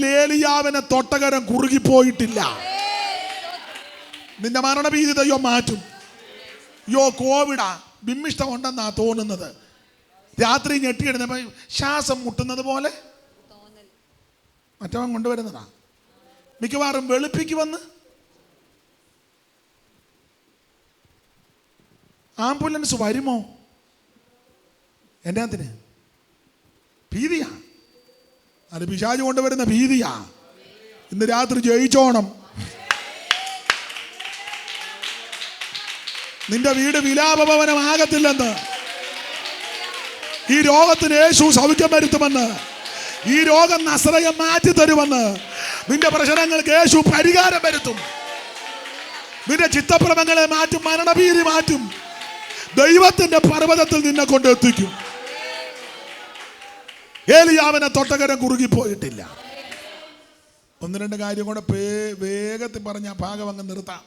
ഏലിയാവിനെ തൊട്ടകരം കുറുകിപ്പോയിട്ടില്ല. നിന്റെ മരണഭീതി ദൈവം മാറ്റും. യോ കോവിഡാ. ബിമ്മിഷ്ടം ഉണ്ടെന്നാ തോന്നുന്നത്. രാത്രി ഞെട്ടിയിടുന്ന ശ്വാസം മുട്ടുന്നത് പോലെ? മറ്റവൻ കൊണ്ടുവരുന്നതാ. മിക്കവാറും വെളുപ്പിക്ക് വന്ന് ആംബുലൻസ് വരുമോ? എന്നാത്തിന് ഭീതിയാ. അത് പിശാജ് കൊണ്ടുവരുന്ന ഭീതിയാ. ഇന്ന് രാത്രി ജയിച്ചോണം. നിന്റെ വീട് വിലാപഭവനമാകത്തില്ലെന്ന്. ഈ രോഗത്തിന് യേശു സൗഖ്യം വരുത്തുമെന്ന്. ഈ രോഗം നസ്രയം മാറ്റി തരുമെന്ന് നിന്റെ പ്രശ്നങ്ങൾക്ക് യേശു പരിഹാരം വരുത്തും. നിന്റെ ചിത്തപ്രമങ്ങളെ മാറ്റും മരണഭീതി മാറ്റും. ദൈവത്തിന്റെ പർവതത്തിൽ നിന്നെ കൊണ്ട് എത്തിക്കും ഏലിയാവിനെ തൊട്ടകരം കുറുകിപ്പോയിട്ടില്ല. ഒന്ന് രണ്ട് കാര്യം കൂടെ പേ- വേഗത്തിൽ പറഞ്ഞ ഭാഗം അങ്ങ് നിർത്താം.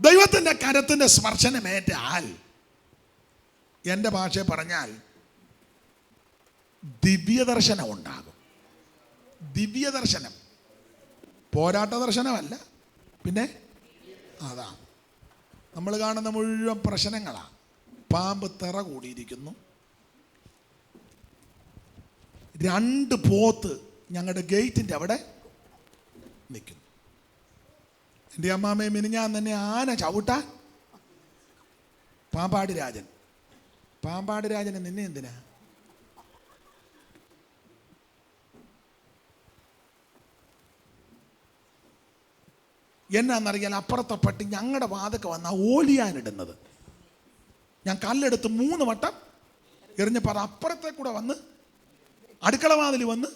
ദൈവത്തിന്റെ കരത്തിന്റെ സ്പർശനമേറ്റാൽ എന്റെ ഭാഷ പറഞ്ഞാൽ ദിവ്യദർശനം ഉണ്ടാകും. ദിവ്യദർശനം. പോരാട്ട ദർശനമല്ല. പിന്നെ അതാ. നമ്മൾ കാണുന്ന മുഴുവൻ പ്രശ്നങ്ങളാണ് പാമ്പ് തിറ കൂടിയിരിക്കുന്നു. രണ്ട് പോത്ത് ഞങ്ങളുടെ ഗേറ്റിന്റെ അവിടെ നിൽക്കുന്നു. എന്റെ അമ്മാമ്മയെ മിനിഞ്ഞാൻ തന്നെ ആന ചവിട്ട. പാമ്പാടി രാജൻ. പാമ്പാടി രാജന് നിന്നെ എന്തിനാ? എന്നാന്നറിയാൻ അപ്പുറത്തെ പട്ടി ഞങ്ങളുടെ വാതൊക്കെ വന്ന ഓലിയാനിടുന്നത് ഞാൻ കല്ലെടുത്ത് മൂന്ന് വട്ടം എറിഞ്ഞപ്പോൾ അത് അപ്പുറത്തെ കൂടെ വന്ന് അടുക്കള വാതിൽ വന്ന്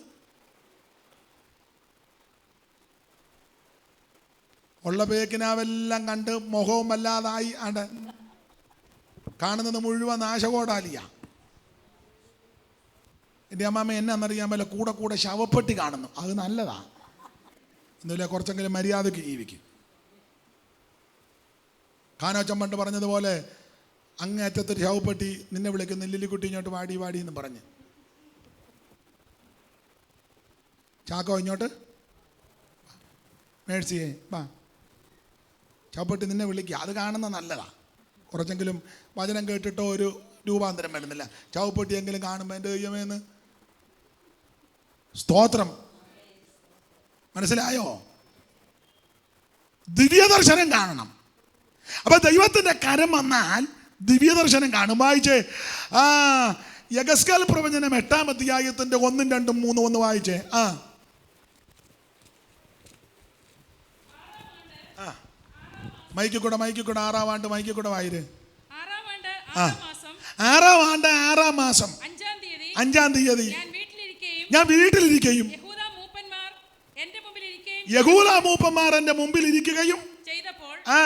ഉള്ള പേക്കിനാവെല്ലാം കണ്ട് മുഖവും വല്ലാതായി അട കാണുന്നത് മുഴുവൻ നാശകോടാലിയ. എന്റെ അമ്മാമ്മ എന്നാന്നറിയാൻ പറ്റില്ല കൂടെ കൂടെ ശവപ്പെട്ടി കാണുന്നു. അത് നല്ലതാ. എന്നില്ല കുറച്ചെങ്കിലും മര്യാദയ്ക്ക് ജീവിക്കും. കാനോച്ചം പണ്ട് പറഞ്ഞതുപോലെ അങ്ങേറ്റത്തൊരു ശവപ്പെട്ടി നിന്നെ വിളിക്കുന്നു ലില്ലിക്കുട്ടി ഇങ്ങോട്ട് വാടി വാടി എന്ന് പറഞ്ഞ്. ചാക്കോ ഇങ്ങോട്ട്. മേഴ്സിയെ വാ. ചവപ്പെട്ടി നിന്നെ വിളിക്കുക അത് കാണുന്ന നല്ലതാ. കുറച്ചെങ്കിലും വചനം കേട്ടിട്ടോ ഒരു രൂപാന്തരം വരുന്നില്ല. ചവപ്പെട്ടിയെങ്കിലും കാണുമ്പോൾ എന്റെ ദൈവമേന്ന്. സ്തോത്രം. മനസ്സിലായോ? ദിവ്യദർശനം കാണണം. അപ്പൊ ദൈവത്തിന്റെ കരം വന്നാൽ ദിവ്യദർശനം കാണും. വായിച്ചേ. ആ യഗസ്കൽ പ്രവചനം എട്ടാം അധ്യായത്തിന്റെ ഒന്നും രണ്ടും മൂന്നും ഒന്ന് വായിച്ചേ. ആ. മൈക്കിൽ കൂടെ ആറാം ആണ്ട് മൈക്കിൽ കൂടെ വായിര്. ആറാം ആണ്ട് ആ. ആറാം മാസം. അഞ്ചാം തീയതി ഞാൻ വീട്ടിലിരിക്കുകയും യഹൂദ മൂപ്പന്മാർ എന്റെ മുമ്പിൽ ഇരിക്കുകയും യഹൂല മൂപ്പന്മാർ എന്റെ മുമ്പിൽ ഇരിക്കുകയും ചെയ്തപ്പോൾ ആ.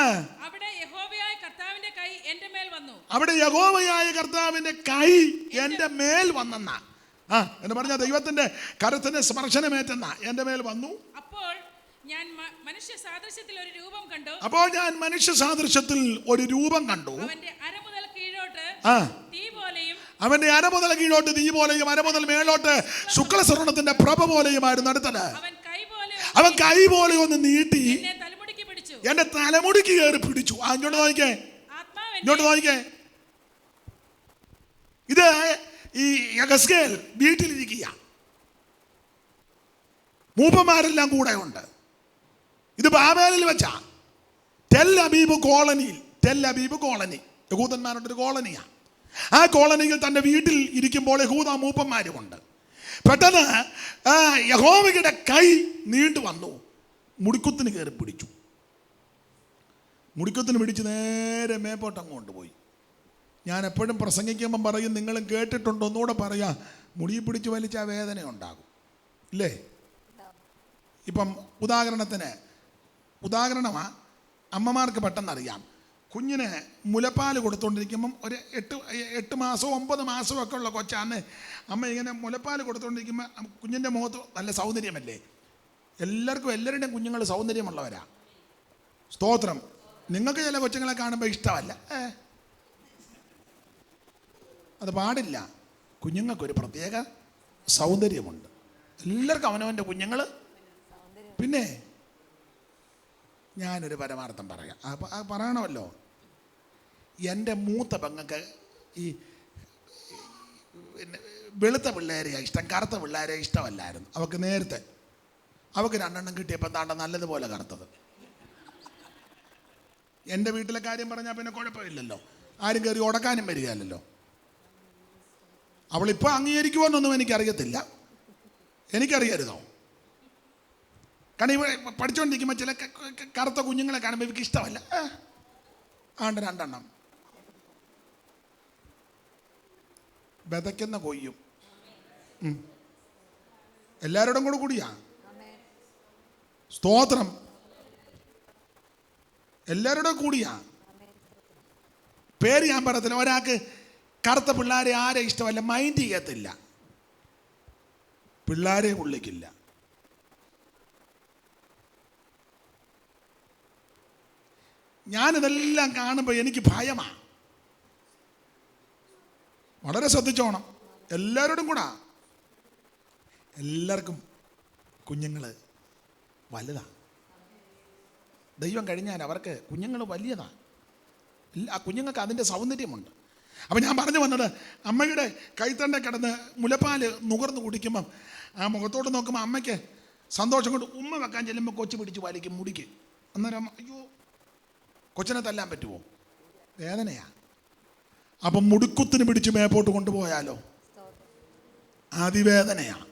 അവിടെ യഹോവയായ കർത്താവിന്റെ കൈ എന്റെ മേൽ വന്നു. അവിടെ യഹോവയായ കർത്താവിന്റെ കൈ എന്റെ മേൽ വന്നെന്ന. ആ എന്ന് പറഞ്ഞ ദൈവത്തിന്റെ കരത്തിന്റെ സ്പർശനമേറ്റെന്ന. എന്റെ മേൽ വന്നു. അപ്പോൾ ഞാൻ മ- മനുഷ്യ സാദൃശ്യത്തിൽ ഒരു രൂപം കണ്ടു. അപ്പോൾ ഞാൻ മനുഷ്യ സാദൃശ്യത്തിൽ ഒരു രൂപം കണ്ടു. അവന്റെ അര മുതൽ കീഴോട്ട് തീ പോലെയും അവന്റെ അര മുതൽ കീഴോട്ട് തീ പോലെയും അര മുതൽ മേലോട്ട് ശുക്ലസ്വർണത്തിന്റെ പ്രഭ പോലെയുമായിരുന്നു അടുത്തത്. അവൻ കൈ പോലെ അവൻ കൈ പോലെ ഒന്ന് നീട്ടി. എന്റെ തലമുടിക്ക് കയറി പിടിച്ചു. ആ ഇങ്ങോട്ട് നോക്കിക്കേ. ഇങ്ങോട്ട് നോക്കിക്കേ. ഇത് ഈ യഗസ്കേൽ വീട്ടിലിരിക്കുക മൂപ്പന്മാരെല്ലാം കൂടെ ഉണ്ട്. ഇത് ബാബേലിൽ വെച്ചാ. ടെൽ അബീബ് കോളനിയിൽ ടെൽ അബീബ് കോളനി. യഹൂദന്മാരുടെ ഒരു കോളനിയാ. ആ കോളനിയിൽ തന്റെ വീട്ടിൽ ഇരിക്കുമ്പോൾ യഹൂദ മൂപ്പന്മാരുമുണ്ട്. പെട്ടെന്ന് യഹോവയുടെ കൈ നീണ്ടു വന്നു. മുടിക്കുത്തിന് കയറി പിടിച്ചു. മുടിക്കുത്തിന് പിടിച്ച് നേരെ മേപ്പോട്ട് കൊണ്ടുപോയി ഞാൻ എപ്പോഴും പ്രസംഗിക്കുമ്പം പറയും നിങ്ങളും കേട്ടിട്ടുണ്ടോ ഒന്നുകൂടെ പറയാ മുടി പിടിച്ച് വലിച്ച വേദന ഉണ്ടാകും. ഇല്ലേ? ഇപ്പം ഉദാഹരണത്തിന് ഉദാഹരണമാ അമ്മമാർക്ക് പെട്ടെന്ന് അറിയാം കുഞ്ഞിന് മുലപ്പാൽ കൊടുത്തുകൊണ്ടിരിക്കുമ്പം ഒരു എട്ട് എട്ട് മാസവും ഒമ്പത് മാസവും ഒക്കെ ഉള്ള കൊച്ചാണ്. അമ്മ ഇങ്ങനെ മുലപ്പാൽ കൊടുത്തുകൊണ്ടിരിക്കുമ്പോൾ കുഞ്ഞിന്റെ മുഖത്ത് നല്ല സൗന്ദര്യമല്ലേ? എല്ലാവർക്കും എല്ലാവരുടെയും കുഞ്ഞുങ്ങൾ സൗന്ദര്യമുള്ളവരാ. സ്തോത്രം. നിങ്ങൾക്ക് ചില കൊച്ചുങ്ങളെ കാണുമ്പോൾ ഇഷ്ടമല്ല. ഏ? അത് പാടില്ല. കുഞ്ഞുങ്ങൾക്കൊരു പ്രത്യേക സൗന്ദര്യമുണ്ട്. എല്ലാവർക്കും അവനവന്റെ കുഞ്ഞുങ്ങൾ പിന്നെ ഞാനൊരു പരമാർത്ഥം പറയാം. അപ്പം അത് പറയണമല്ലോ. എന്റെ മൂത്ത പെങ്ങൾക്ക് ഈ പിന്നെ വെളുത്ത പിള്ളേരെയാണ് ഇഷ്ടം കറുത്ത പിള്ളേരെ ഇഷ്ടമല്ലായിരുന്നു. അവൾക്ക് നേരത്തെ അവൾക്ക് രണ്ടെണ്ണം കിട്ടിയപ്പോൾ താണ്ട നല്ലതുപോലെ കറുത്തത്. എന്റെ വീട്ടിലെ കാര്യം പറഞ്ഞാൽ പിന്നെ കുഴപ്പമില്ലല്ലോ. ആരും കയറി ഉടക്കാനും വരികയല്ലോ അവളിപ്പോൾ അംഗീകരിക്കുമെന്നൊന്നും എനിക്കറിയത്തില്ല. എനിക്കറിയരുതോ? കാരണം ഇവിടെ പഠിച്ചുകൊണ്ടിരിക്കുമ്പോൾ ചില കറുത്ത കുഞ്ഞുങ്ങളെ കാണുമ്പോൾ ഇവർക്ക് ഇഷ്ടമല്ല. ആണ്ട് രണ്ടെണ്ണം. വിതയ്ക്കുന്ന കൊയ്യും. എല്ലാവരോടും കൂടെ കൂടിയാ? സ്തോത്രം. എല്ലാവരോടും കൂടിയാ? പേര് ഞാൻ പറയത്തില്ല. ഒരാൾക്ക് കറുത്ത പിള്ളേരെ ആരെ ഇഷ്ടമല്ല മൈൻഡ് ചെയ്യത്തില്ല. പിള്ളേരെ പുള്ളിക്കില്ല ഞാനിതെല്ലാം കാണുമ്പോൾ എനിക്ക് ഭയമാണ് വളരെ ശ്രദ്ധിച്ചോണം. എല്ലാവരോടും കൂടാ. എല്ലാവർക്കും കുഞ്ഞുങ്ങൾ വലുതാണ് ദൈവം കഴിഞ്ഞാൽ അവർക്ക് കുഞ്ഞുങ്ങൾ വലിയതാണ് ആ കുഞ്ഞുങ്ങൾക്ക് അതിന്റെ സൗന്ദര്യമുണ്ട്. അപ്പം ഞാൻ പറഞ്ഞു വന്നത് അമ്മയുടെ കൈത്തണ്ട കിടന്ന് മുലപ്പാൽ നുകർന്ന് കുടിക്കുമ്പം ആ മുഖത്തോട്ട് നോക്കുമ്പോൾ അമ്മയ്ക്ക് സന്തോഷം കൊണ്ട് ഉമ്മ വെക്കാൻ ചെല്ലുമ്പോൾ കൊച്ചു പിടിച്ച് വലിക്കും മുടിക്ക്. അന്നേരം അയ്യോ കൊച്ചിനെ തല്ലാൻ പറ്റുമോ? വേദനയാ. അപ്പം മുടുക്കുത്തിന് പിടിച്ച് മേപ്പോട്ട് കൊണ്ടുപോയാലോ? അതിവേദനയാണ്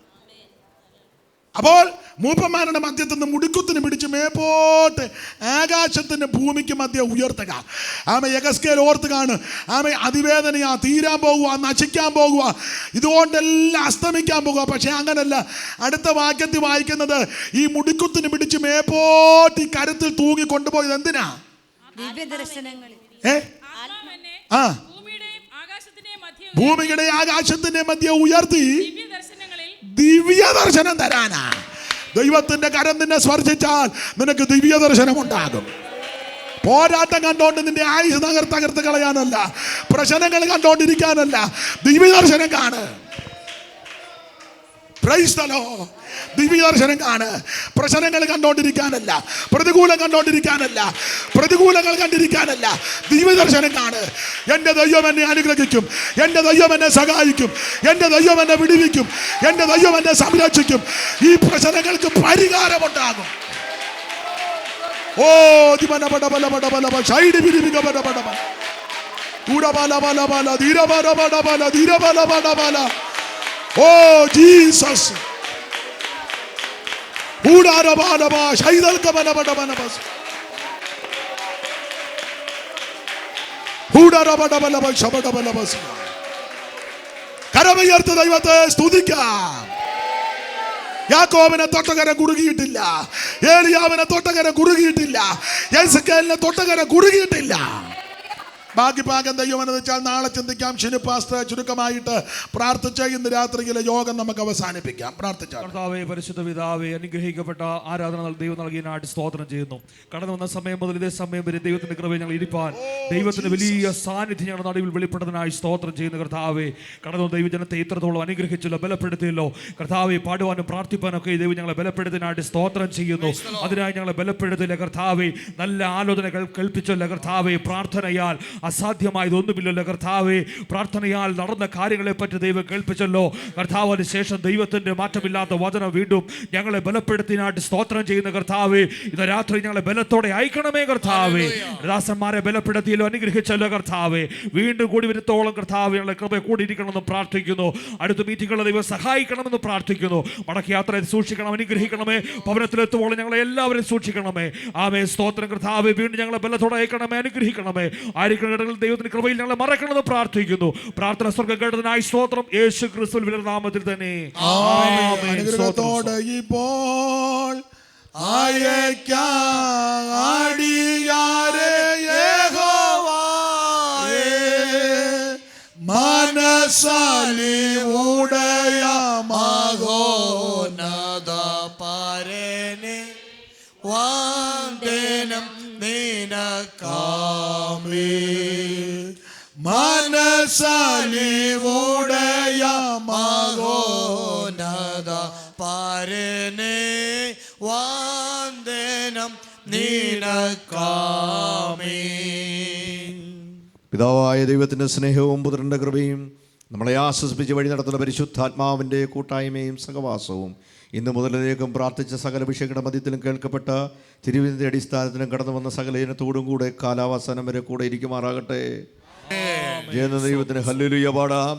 അപ്പോൾ മൂപ്പന്മാരുടെ മധ്യത്തിൽ നിന്ന് മുടുക്കുത്തിന് പിടിച്ച് മേപ്പോട്ട് ആകാശത്തിന്റെ ഭൂമിക്ക് മധ്യ ഉയർത്തുക. ആമ യഗസ്കേൽ ഓർത്ത് കാണ് ആമ അതിവേദനയാ തീരാൻ പോകുക നശിക്കാൻ പോകുക ഇതുകൊണ്ടെല്ലാം അസ്തമിക്കാൻ പോകുക പക്ഷെ അങ്ങനല്ല. അടുത്ത വാക്യത്തിൽ വായിക്കുന്നത് ഈ മുടുക്കുത്തിന് പിടിച്ച് മേപ്പോട്ട് ഈ കരുത്തിൽ തൂങ്ങി കൊണ്ടുപോയത് എന്തിനാ? ആ. ഭൂമിയുടെ ആകാശത്തിന്റെ മധ്യ ഉയർത്തി ദിവ്യ ദർശനം തരാനാ. ദൈവത്തിന്റെ കരം നിന്നെ സ്പർശിച്ചാൽ നിനക്ക് ദിവ്യ ദർശനം ഉണ്ടാകും പോരാട്ടം കണ്ടോണ്ട് നിന്റെ ആയുസ് തകർ തകർത്ത് കളയാനല്ല. പ്രശ്നങ്ങൾ കണ്ടോണ്ടിരിക്കാനല്ല. ദിവ്യ ദർശനം കാണ്. Praise ദിവ്യദർശനം കാണ് പ്രശ്നങ്ങൾ കണ്ടോണ്ടിരിക്കാനല്ല പ്രതികൂലം കണ്ടോണ്ടിരിക്കാനല്ല പ്രതികൂലങ്ങൾ കണ്ടിരിക്കാനല്ല ദിവ്യ ദർശനം കാണ് എന്റെ ദൈവം എന്നെ അനുഗ്രഹിക്കും എന്റെ ദൈവം എന്നെ സഹായിക്കും എന്റെ ദൈവം എന്നെ വിടുവിക്കും എന്റെ ദൈവം എന്നെ സംരക്ഷിക്കും. ഈ പ്രശ്നങ്ങൾക്ക് പരിഹാരമുണ്ടാകും. ഓ ദിമന പട പല പട പല പല ശൈഡി വിരിവിക പട പട പല പല ബല ഓ ജീസസ് ഊടാരബാലബ ശൈതൽക്കബലബടബനബസ് ഊടാരബടബലബ ശബടബലബസ് കരമുയർത്ത ദൈവത്തെ സ്തുതിക്കാം യാക്കോബിനെ തൊട്ടകര കുറുകിയിട്ടില്ല ഏലിയാവിനെ തൊട്ടകര കുറുകിയിട്ടില്ല യേസക്കേലിനെ തൊട്ടകര കുറുകിയിട്ടില്ല ബാക്കി ഭാഗം ദൈവം വെച്ചാൽ നാളെ ചിന്തിക്കാം ശിനുപാസ്ത ചുരുക്കമായിട്ട് പ്രാർത്ഥിച്ച ഇന്ന് രാത്രിയിലെ യോഗം നമുക്ക് അവസാനിപ്പിക്കാം. പ്രാർത്ഥിച്ചാൽ. കർത്താവെ പരിശുദ്ധ പിതാവെ അനുഗ്രഹിക്കപ്പെട്ട ആരാധന ദൈവം നൽകിയതിനായിട്ട് സ്തോത്രം ചെയ്യുന്നു. കടന്നു വന്ന സമയം മുതൽ ഇതേ സമയം വരെ ദൈവത്തിന്റെ കൃപയെ ഞങ്ങൾ ഇരിപ്പാൻ ദൈവത്തിന്റെ വലിയ സാന്നിധ്യം ഞങ്ങളുടെ നടുവിൽ വെളിപ്പെടുന്നതിനായി സ്തോത്രം ചെയ്യുന്ന കർത്താവെ. കടന്നു വന്ന ദൈവജനത്തെ ഇത്രത്തോളം അനുഗ്രഹിച്ചല്ലോ ബലപ്പെടുത്തിയല്ലോ. കർത്താവെ പാടുവാനും പ്രാർത്ഥിപ്പാനും ഒക്കെ ദൈവം ഞങ്ങളെ ബലപ്പെടുത്തിനായിട്ട് സ്തോത്രം ചെയ്യുന്നു. അതിനായി ഞങ്ങളെ ബലപ്പെടുത്തില്ല കർത്താവെ. നല്ല ആലോചനകൾ കൽപ്പിച്ചല്ലോ കർത്താവെ പ്രാർത്ഥനയാൽ അസാധ്യമായതൊന്നുമില്ലല്ലോ കർത്താവെ. പ്രാർത്ഥനയാൽ നടന്ന കാര്യങ്ങളെപ്പറ്റി ദൈവം കേൾപ്പിച്ചല്ലോ. കർത്താവിന് ശേഷം ദൈവത്തിന്റെ മാറ്റമില്ലാത്ത വചനം വീണ്ടും ഞങ്ങളെ ബലപ്പെടുത്തിനായിട്ട് സ്തോത്രം ചെയ്യുന്ന കർത്താവെ. ഇത് രാത്രി ഞങ്ങളെ ബലത്തോടെ അയക്കണമേ കർത്താവെ. ദാസന്മാരെ ബലപ്പെടുത്തിയല്ലോ അനുഗ്രഹിച്ചല്ലോ കർത്താവെ. വീണ്ടും കൂടി വരുത്തോളം കർത്താവ് ഞങ്ങളെ കൃപ കൂടിയിരിക്കണമെന്ന് പ്രാർത്ഥിക്കുന്നു. അടുത്ത മീറ്റിങ്ങുകളെ ദൈവം സഹായിക്കണമെന്ന് പ്രാർത്ഥിക്കുന്നു. മടക്കയാത്ര സൂക്ഷിക്കണം അനുഗ്രഹിക്കണമേ. ഭവനത്തിലെത്തുമ്പോൾ ഞങ്ങളെ എല്ലാവരും സൂക്ഷിക്കണമേ. ആമേ സ്തോത്രം കർത്താവ്. വീണ്ടും ഞങ്ങളെ ബലത്തോടെ അയക്കണമേ അനുഗ്രഹിക്കണമേ. ആയിരിക്കുന്ന ഇടങ്ങളിൽ ദൈവത്തിന് കൃപയിൽ ഞങ്ങളെ മറക്കണമെന്ന് പ്രാർത്ഥിക്കുന്നു. പ്രാർത്ഥന സ്വർഗം കേട്ടതിനായി സ്തോത്രം. യേശു ക്രിസ്തു നാമത്തിൽ തന്നെ. ഇപ്പോൾ അയക്കാടിയാരെ മനസ്സാലി ഉടയ മഹോന്നത പരനെ വാന്ദനം ഉടയ മഹോന്നത പാരനെ വാന്ദനം നിനക്കാമേ പിതാവായ ദൈവത്തിന്റെ സ്നേഹവും പുത്രന്റെ കൃപയും നമ്മളെ ആശ്വസിപ്പിച്ച് വഴി നടത്തുന്ന പരിശുദ്ധാത്മാവിന്റെ കൂട്ടായ്മയും സഹവാസവും ഇന്ന് മുതലേക്കും പ്രാർത്ഥിച്ച സകല വിഷയങ്ങളുടെ മധ്യത്തിലും കേൾക്കപ്പെട്ട തിരുവിന്റെ അടിസ്ഥാനത്തിലും കടന്നു വന്ന സകല ഇനത്തോടും കൂടെ കാലാവസാനം വരെ കൂടെ ഇരിക്കുമാറാകട്ടെ. ജയന ദൈവത്തിന് ഹല്ലുലുയ പാടാം.